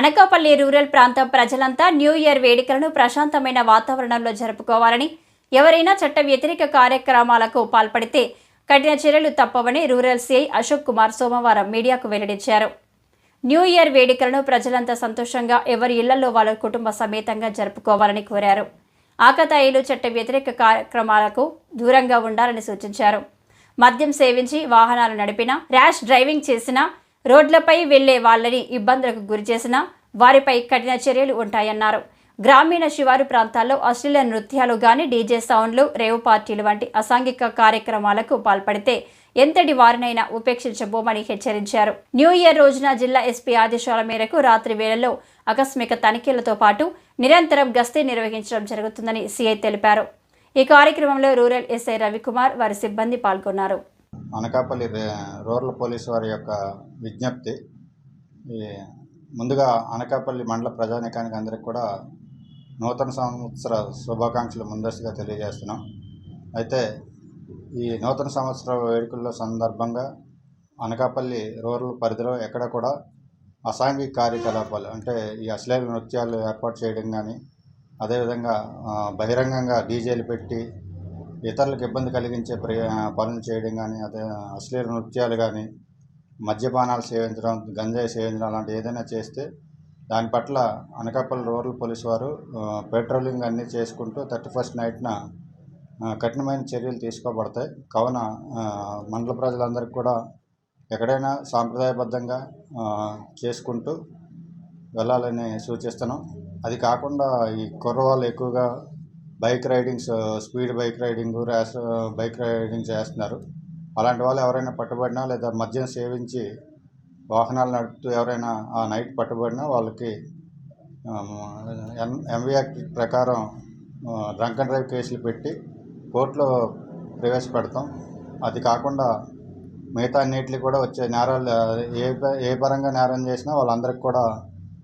Anakapalli rural ప్రాంతం ప్రజలంతా new year వేడుకలను ప్రశాంతమైన వాతావరణంలో జరుపుకోవాలని ఎవరైనా చట్ట వ్యతిరేక కార్యక్రమాలకు పాల్పడితే కఠిన చర్యలు తప్పవని రూరల్ సిఐ అశోక్ కుమార్ సోమవారం మీడియాకు వెల్లడించారు. న్యూ ఇయర్ వేడుకలను ప్రజలంతా సంతోషంగా ఎవరి ఇళ్ళలో వాళ్ళ కుటుంబ సమేతంగా జరుపుకోవాలని కోరారు. ఆకతాయిలు చట్ట వ్యతిరేక కార్యక్రమాలకు దూరంగా ఉండాలని సూచించారు. మద్యం సేవించి వాహనాలు నడిపినా ర్యాష్ డ్రైవింగ్ చేసినా రోడ్లపై వెళ్ళే వాళ్ళని ఇబ్బందులకు గురి చేసినా వారిపై కఠిన చర్యలు ఉంటాయన్నారు. గ్రామీణ శివారు ప్రాంతాల్లో అశ్లీల నృత్యాలు గాని డీజే సౌండ్లు రేవ్ పార్టీలు వంటి అసాంఘిక కార్యక్రమాలకు పాల్పడితే ఎంతటి వారినైనా ఉపేక్షించబోమని హెచ్చరించారు. న్యూ ఇయర్ రోజున జిల్లా ఎస్పీ ఆదేశాల మేరకు రాత్రి వేళల్లో ఆకస్మిక తనిఖీలతో పాటు నిరంతరం గస్తీ నిర్వహించడం జరుగుతుందని సీఐ తెలిపారు. ఈ కార్యక్రమంలో రూరల్ ఎస్ఐ రవికుమార్ వారి సిబ్బంది పాల్గొన్నారు. అనకాపల్లి రూరల్ పోలీస్ వారి యొక్క విజ్ఞప్తి. ముందుగా అనకాపల్లి మండల ప్రజానికానికి అందరికి కూడా నూతన సంవత్సర శుభాకాంక్షలు ముందస్తుగా తెలియజేస్తున్నాం. అయితే ఈ నూతన సంవత్సర వేడుకల్లో సందర్భంగా అనకాపల్లి రూరల్ పరిధిలో ఎక్కడ కూడా అసాంఘిక కార్యకలాపాలు అంటే ఈ అశ్లీల నృత్యాలు ఏర్పాటు చేయడం కానీ అదేవిధంగా బహిరంగంగా డీజేలు పెట్టి ఇతరులకు ఇబ్బంది కలిగించే పనులు చేయడం కానీ అదే అశ్లీల నృత్యాలు కానీ మద్యపానాలు సేవించడం గంజాయి సేవించడం అలాంటి ఏదైనా చేస్తే దాని పట్ల అనకాపల్లి రూరల్ పోలీసు వారు పెట్రోలింగ్ అన్నీ చేసుకుంటూ థర్టీ ఫస్ట్ నైట్న కఠినమైన చర్యలు తీసుకోబడతాయి. కావున మండల ప్రజలందరికీ కూడా ఎక్కడైనా సాంప్రదాయబద్ధంగా చేసుకుంటూ వెళ్ళాలని సూచిస్తున్నాం. అది కాకుండా ఈ కుర్రవాళ్ళు ఎక్కువగా bike ridings speed bike riding rash bike riding చేస్తున్నారు. అలాంటి వాళ్ళు ఎవరైనా పట్టుబడినా లేదా మద్యం సేవించి వాహనాలు నడుపుతూ ఎవరైనా ఆ నైట్ పట్టుబడినా వాళ్ళకి ఎం ఎంవి యాక్ట్ ప్రకారం డ్రంక్ అండ్ డ్రైవ్ కేసులు పెట్టి కోర్టులో ప్రవేశపెడతాం. అది కాకుండా మిగతా అన్నిటికి కూడా వచ్చే నేరాలు ఏ ఏ పరంగా నేరం చేసినా వాళ్ళందరికీ కూడా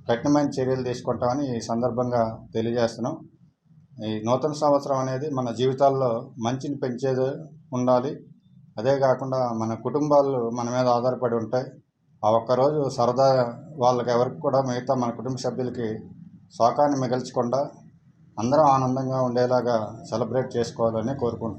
కఠినమైన చర్యలు తీసుకుంటామని ఈ సందర్భంగా తెలియజేస్తున్నాం. ఈ నూతన సంవత్సరం అనేది మన జీవితాల్లో మంచిని పెంచేది ఉండాలి. అదే కాకుండా మన కుటుంబాలు మన మీద ఆధారపడి ఉంటాయి. ఆ ఒక్కరోజు సరదా వాళ్ళకి ఎవరికి కూడా మిగతా మన కుటుంబ సభ్యులకి శోకాన్ని మిగల్చకుండా అందరం ఆనందంగా ఉండేలాగా సెలబ్రేట్ చేసుకోవాలని కోరుకుంటున్నాను